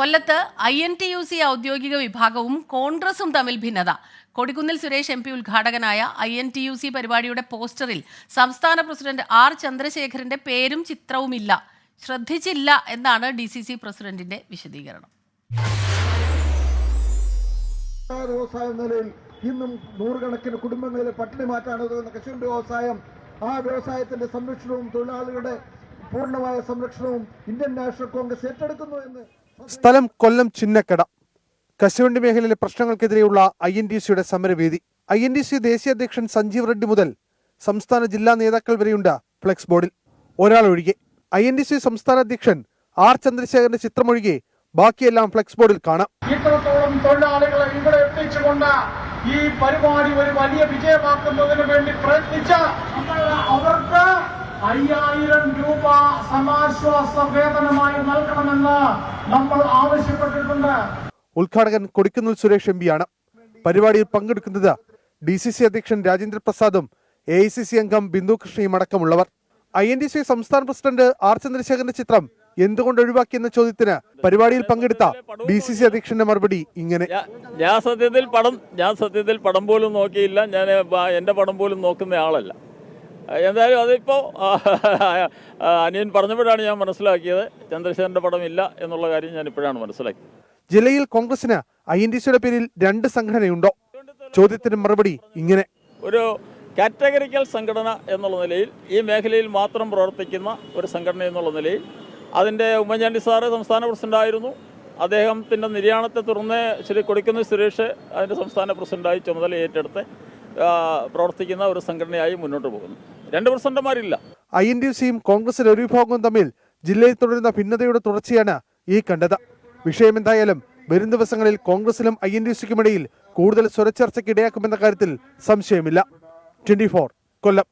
കൊല്ലത്ത് I N T U C ഔദ്യോഗിക വിഭാഗവും കോൺഗ്രസും തമ്മിൽ ഭിന്നത. Kodikunnil Suresh M P ഉദ്ഘാടകനായ I N T U C പരിപാടിയുടെ പോസ്റ്ററിൽ സംസ്ഥാന പ്രസിഡന്റ് ആർ ചന്ദ്രശേഖരന്റെ പേരും ചിത്രവുമില്ല. ശ്രദ്ധിച്ചില്ല എന്നാണ് ഡി സി സി പ്രസിഡന്റിന്റെ വിശദീകരണം. നിലയിൽ ഇന്നും നൂറുകണക്കിന് കുടുംബങ്ങളിലെ പട്ടിണി മാറ്റാണ് ഉതകുന്ന വ്യവസായം. ആ വ്യവസായത്തിന്റെ സംരക്ഷണവും തൊഴിലാളികളുടെ പൂർണമായ സംരക്ഷണവും ഇന്ത്യൻ നാഷണൽ കോൺഗ്രസ് ഏറ്റെടുക്കുന്നു എന്ന് സ്ഥലം കൊല്ലം ചിന്നക്കട. കശുവണ്ടി മേഖലയിലെ പ്രശ്നങ്ങൾക്കെതിരെയുള്ള ഐ എൻ ഡി സിയുടെ സമരവേദി. ഐ എൻ ഡി സി ദേശീയ അധ്യക്ഷൻ സഞ്ജീവ് റെഡ്ഡി മുതൽ സംസ്ഥാന ജില്ലാ നേതാക്കൾ വരെയുണ്ട് ഫ്ലെക്സ് ബോർഡിൽ. ഒരാൾ ഒഴികെ. ഐ എൻ ഡി സി സംസ്ഥാന അധ്യക്ഷൻ ആർ ചന്ദ്രശേഖരന്റെ ചിത്രമൊഴികെ ബാക്കിയെല്ലാം ഫ്ലെക്സ് ബോർഡിൽ കാണാം. തൊഴിലാളികളെ ഇവിടെ എത്തിച്ചുകൊണ്ട് ഈ പരിപാടി ഒരു വലിയ വിജയമാക്കുന്നതിന് വേണ്ടി പ്രയത്നിച്ച അയ്യായിരം രൂപ സമാശ്വാസ വേതനമായി നൽകണമെന്ന് നമ്മൾ ആവശ്യപ്പെട്ടിട്ടുണ്ട്. ഉദ്ഘാടകൻ കൊടിക്കുന്നിൽ സുരേഷ് എം പിയാണ് പരിപാടിയിൽ പങ്കെടുക്കുന്നത് ഡി സി സി അധ്യക്ഷൻ രാജേന്ദ്ര പ്രസാദും എ ഐ സി സി അംഗം ബിന്ദു കൃഷ്ണയും അടക്കമുള്ളവർ. ഐ എൻ ഡി സി സംസ്ഥാന പ്രസിഡന്റ് ആർ ചന്ദ്രശേഖരന്റെ ചിത്രം എന്തുകൊണ്ട് ഒഴിവാക്കിയെന്ന ചോദ്യത്തിന് പരിപാടിയിൽ പങ്കെടുത്ത ഡി സി സി അധ്യക്ഷന്റെ മറുപടി ഇങ്ങനെ. ഞാൻ സത്യത്തിൽ പടം ഞാൻ സത്യത്തിൽ പടം പോലും നോക്കിയില്ല. ഞാൻ എന്റെ പടം പോലും നോക്കുന്ന ആളല്ല. എന്തായാലും അതിപ്പോൾ അനിയൻ പറഞ്ഞപ്പോഴാണ് ഞാൻ മനസ്സിലാക്കിയത്. ചന്ദ്രശേഖരന്റെ പടം ഇല്ല എന്നുള്ള കാര്യം ഞാൻ ഇപ്പോഴാണ് മനസ്സിലാക്കിയത്. ജില്ലയിൽ കോൺഗ്രസിന് ഐ എൻ ഡി സിയുടെ പേരിൽ രണ്ട് സംഘടനയുണ്ടോ? ചോദ്യത്തിന് മറുപടി ഇങ്ങനെ. ഒരു കാറ്റഗറിക്കൽ സംഘടന എന്നുള്ള നിലയിൽ ഈ മേഖലയിൽ മാത്രം പ്രവർത്തിക്കുന്ന ഒരു സംഘടന എന്നുള്ള നിലയിൽ അതിന്റെ ഉമ്മൻചാണ്ടി സാറ് സംസ്ഥാന പ്രസിഡന്റായിരുന്നു അദ്ദേഹത്തിന്റെ നിര്യാണത്തെ തുടർന്ന് ശ്രീ കൊടിക്കുന്ന സുരേഷ് അതിന്റെ സംസ്ഥാന പ്രസിഡന്റായി ചുമതല ഏറ്റെടുത്ത് പ്രവർത്തിക്കുന്ന ഒരു സംഘടനയായി മുന്നോട്ട് പോകുന്നു. രണ്ട് പ്രസിഡന്റുമാരില്ല. ഐ എൻ ഡി സിയും കോൺഗ്രസിലെ ഒരു വിഭാഗവും തമ്മിൽ ജില്ലയിൽ തുടരുന്ന ഭിന്നതയുടെ തുടർച്ചയാണ് ഈ കണ്ടത്. വിഷയം എന്തായാലും വരും ദിവസങ്ങളിൽ കോൺഗ്രസിലും ഐ എൻ ഡി സിക്കുമിടയിൽ കൂടുതൽ സ്വരച്ചർച്ചയ്ക്ക് ഇടയാക്കുമെന്ന കാര്യത്തിൽ സംശയമില്ല. ട്വന്റി കൊല്ലം.